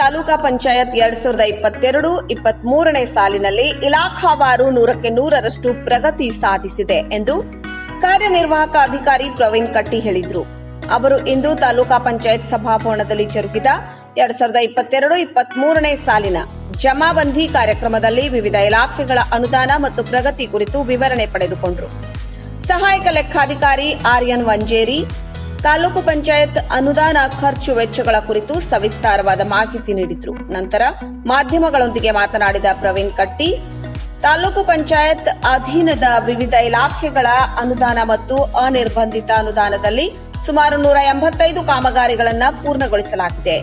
ತಾಲೂಕಾ ಪಂಚಾಯತ್ ಎರಡ್ ಸಾವಿರದ ಇಪ್ಪತ್ತೆರಡು ಇಪ್ಪತ್ತ್ ಮೂರನೇ ಸಾಲಿನಲ್ಲಿ ಇಲಾಖಾವಾರು ನೂರಕ್ಕೆ ನೂರರಷ್ಟು ಪ್ರಗತಿ ಸಾಧಿಸಿದೆ ಎಂದು ಕಾರ್ಯನಿರ್ವಾಹಕ ಅಧಿಕಾರಿ ಪ್ರವೀಣ್ ಕಟ್ಟಿ ಹೇಳಿದರು. ಅವರು ಇಂದು ತಾಲೂಕಾ ಪಂಚಾಯತ್ ಸಭಾಭವನದಲ್ಲಿ ಜರುಗಿದ ಎರಡ್ ಸಾವಿರದ ಇಪ್ಪತ್ತೆರಡು ಇಪ್ಪತ್ತ್ ಮೂರನೇ ಸಾಲಿನ ಜಮಾಬಂದಿ ಕಾರ್ಯಕ್ರಮದಲ್ಲಿ ವಿವಿಧ ಇಲಾಖೆಗಳ ಅನುದಾನ ಮತ್ತು ಪ್ರಗತಿ ಕುರಿತು ವಿವರಣೆ ಪಡೆದುಕೊಂಡರು. ಸಹಾಯಕ ಲೆಕ್ಕಾಧಿಕಾರಿ ಆರ್ಯನ್ ವಂಜೇರಿ ತಾಲೂಕು ಪಂಚಾಯತ್ ಅನುದಾನ ಖರ್ಚು ವೆಚ್ಚಗಳ ಕುರಿತು ಸವಿಸ್ತಾರವಾದ ಮಾಹಿತಿ ನೀಡಿದ್ರು. ನಂತರ ಮಾಧ್ಯಮಗಳೊಂದಿಗೆ ಮಾತನಾಡಿದ ಪ್ರವೀಣ್ ಕಟ್ಟಿ, ತಾಲೂಕು ಪಂಚಾಯತ್ ಅಧೀನದ ವಿವಿಧ ಇಲಾಖೆಗಳ ಅನುದಾನ ಮತ್ತು ಅನಿರ್ಬಂಧಿತ ಅನುದಾನದಲ್ಲಿ ಸುಮಾರು ನೂರ ಎಂಬತ್ತೈದು ಕಾಮಗಾರಿಗಳನ್ನು ಪೂರ್ಣಗೊಳಿಸಲಾಗಿದೆ.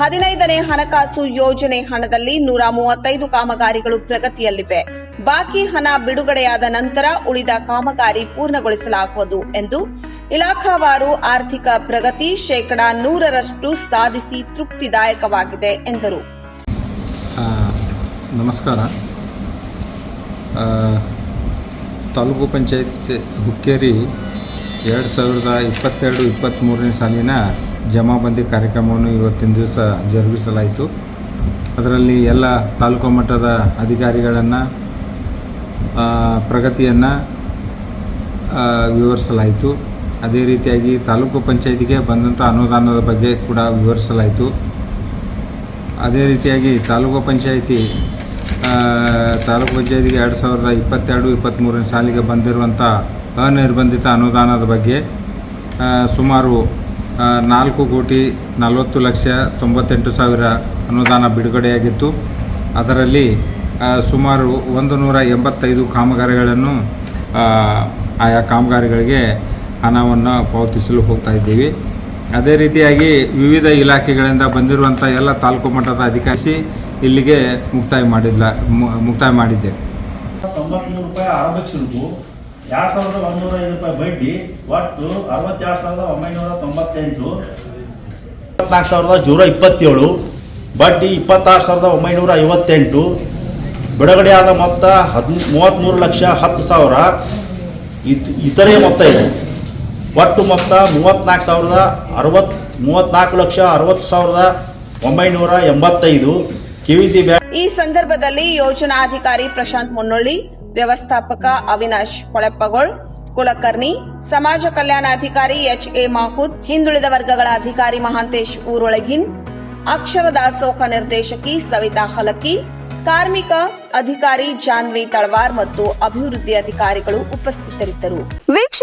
ಹದಿನೈದನೇ ಹಣಕಾಸು ಯೋಜನೆ ಹಣದಲ್ಲಿ ನೂರ ಮೂವತ್ತೈದು ಕಾಮಗಾರಿಗಳು ಪ್ರಗತಿಯಲ್ಲಿವೆ. ಬಾಕಿ ಹಣ ಬಿಡುಗಡೆಯಾದ ನಂತರ ಉಳಿದ ಕಾಮಗಾರಿ ಪೂರ್ಣಗೊಳಿಸಲಾಗುವುದು ಎಂದು ಇಲಾಖಾವಾರು ಆರ್ಥಿಕ ಪ್ರಗತಿ ಶೇಕಡಾ ನೂರರಷ್ಟು ಸಾಧಿಸಿ ತೃಪ್ತಿದಾಯಕವಾಗಿದೆ, ಎಂದರು. ನಮಸ್ಕಾರ. ತಾಲೂಕು ಪಂಚಾಯತ್ ಹುಕ್ಕೇರಿ ಎರಡು ಸಾವಿರದ ಇಪ್ಪತ್ತೆರಡು ಇಪ್ಪತ್ತ್ಮೂರನೇ ಸಾಲಿನ ಜಮಾಬಂದಿ ಕಾರ್ಯಕ್ರಮವನ್ನು ಇವತ್ತಿನ ದಿವಸ ಜರುಗಿಸಲಾಯಿತು. ಅದರಲ್ಲಿ ಎಲ್ಲ ತಾಲೂಕು ಮಟ್ಟದ ಅಧಿಕಾರಿಗಳನ್ನು ಪ್ರಗತಿಯನ್ನು ವಿವರಿಸಲಾಯಿತು. ಅದೇ ರೀತಿಯಾಗಿ ತಾಲೂಕು ಪಂಚಾಯತಿಗೆ ಬಂದಂಥ ಅನುದಾನದ ಬಗ್ಗೆ ಕೂಡ ವಿವರಿಸಲಾಯಿತು. ಅದೇ ರೀತಿಯಾಗಿ ತಾಲೂಕು ಪಂಚಾಯಿತಿ ತಾಲೂಕು ಪಂಚಾಯತಿಗೆ ಎರಡು ಸಾವಿರದ ಇಪ್ಪತ್ತೆರಡು, ಇಪ್ಪತ್ತ್ಮೂರನೇ ಸಾಲಿಗೆ ಬಂದಿರುವಂಥ ಅನಿರ್ಬಂಧಿತ ಅನುದಾನದ ಬಗ್ಗೆ ಸುಮಾರು ನಾಲ್ಕು ಕೋಟಿ ನಲವತ್ತು ಲಕ್ಷ ತೊಂಬತ್ತೆಂಟು ಸಾವಿರ ಅನುದಾನ ಬಿಡುಗಡೆಯಾಗಿತ್ತು. ಅದರಲ್ಲಿ ಸುಮಾರು ಒಂದು ನೂರ ಎಂಬತ್ತೈದು ಕಾಮಗಾರಿಗಳನ್ನು ಆಯಾ ಕಾಮಗಾರಿಗಳಿಗೆ ಹಣವನ್ನು ಪಾವತಿಸಲು ಹೋಗ್ತಾ ಇದ್ದೀವಿ. ಅದೇ ರೀತಿಯಾಗಿ ವಿವಿಧ ಇಲಾಖೆಗಳಿಂದ ಬಂದಿರುವಂಥ ಎಲ್ಲ ತಾಲೂಕು ಮಟ್ಟದ ಅಧಿಕಾರಿಸಿ ಇಲ್ಲಿಗೆ ಮುಕ್ತಾಯ ಮಾಡಿಲ್ಲ ಮುಕ್ತಾಯ ಮಾಡಿದ್ದೆ. ತೊಂಬತ್ಮೂರು ಎರಡು ಸಾವಿರದ ಒಂದೂರ ಐದು ರೂಪಾಯಿ ಬಡ್ಡಿ, ಒಟ್ಟು ಅರವತ್ತೆರಡು ಸಾವಿರದ ಒಂಬೈನೂರ ತೊಂಬತ್ತೆಂಟು. ಇಪ್ಪತ್ನಾಲ್ಕು ಸಾವಿರದ ಜೂರ ಇಪ್ಪತ್ತೇಳು, ಬಡ್ಡಿ ಇಪ್ಪತ್ತಾರು ಸಾವಿರದ ಒಂಬೈನೂರ ಐವತ್ತೆಂಟು. ಬಿಡುಗಡೆಯಾದ ಮೊತ್ತ ಹದ್ ಮೂವತ್ತ್ಮೂರು ಲಕ್ಷ ಹತ್ತು ಸಾವಿರ. ಇತ್, ಇತರೆ ಮೊತ್ತ ಇದೆ. ಒಟ್ಟು ಮೊತ್ತ ಮೂವತ್ತ್ನಾಲ್ಕು ಸಾವಿರದ ಅರವತ್ತು ಮೂವತ್ತ್ನಾಲ್ಕು ಲಕ್ಷ ಅರವತ್ತು ಸಾವಿರದ ಒಂಬೈನೂರ ಎಂಬತ್ತೈದು. ಕಿವಿಸಿ ಬ್ಯಾಂಕ್ ಈ ಸಂದರ್ಭದಲ್ಲಿ ಯೋಜನಾಧಿಕಾರಿ ಪ್ರಶಾಂತ್ ಮುನ್ನೊಳ್ಳಿ ವ್ಯವಸ್ಥಾಪಕ ಅವಿನಾಶ್ ಹೊಳೆಪ್ಪಗೋಳ್ ಕುಲಕರ್ಣಿ ಸಮಾಜ ಕಲ್ಯಾಣಾಧಿಕಾರಿ ಎಚ್ ಎ ಮಾಹುದ್ ಹಿಂದುಳಿದ ವರ್ಗಗಳ ಅಧಿಕಾರಿ ಮಹಾಂತೇಶ್ ಊರೊಳಗಿನ್ ಅಕ್ಷರ ದಾಸೋಹ ನಿರ್ದೇಶಕಿ ಸವಿತಾ ಹಲಕಿ ಕಾರ್ಮಿಕ ಅಧಿಕಾರಿ ಜಾನ್ವಿ ತಳವಾರ್ ಮತ್ತು ಅಭಿವೃದ್ಧಿ ಅಧಿಕಾರಿಗಳು ಉಪಸ್ಥಿತರಿದ್ದರು.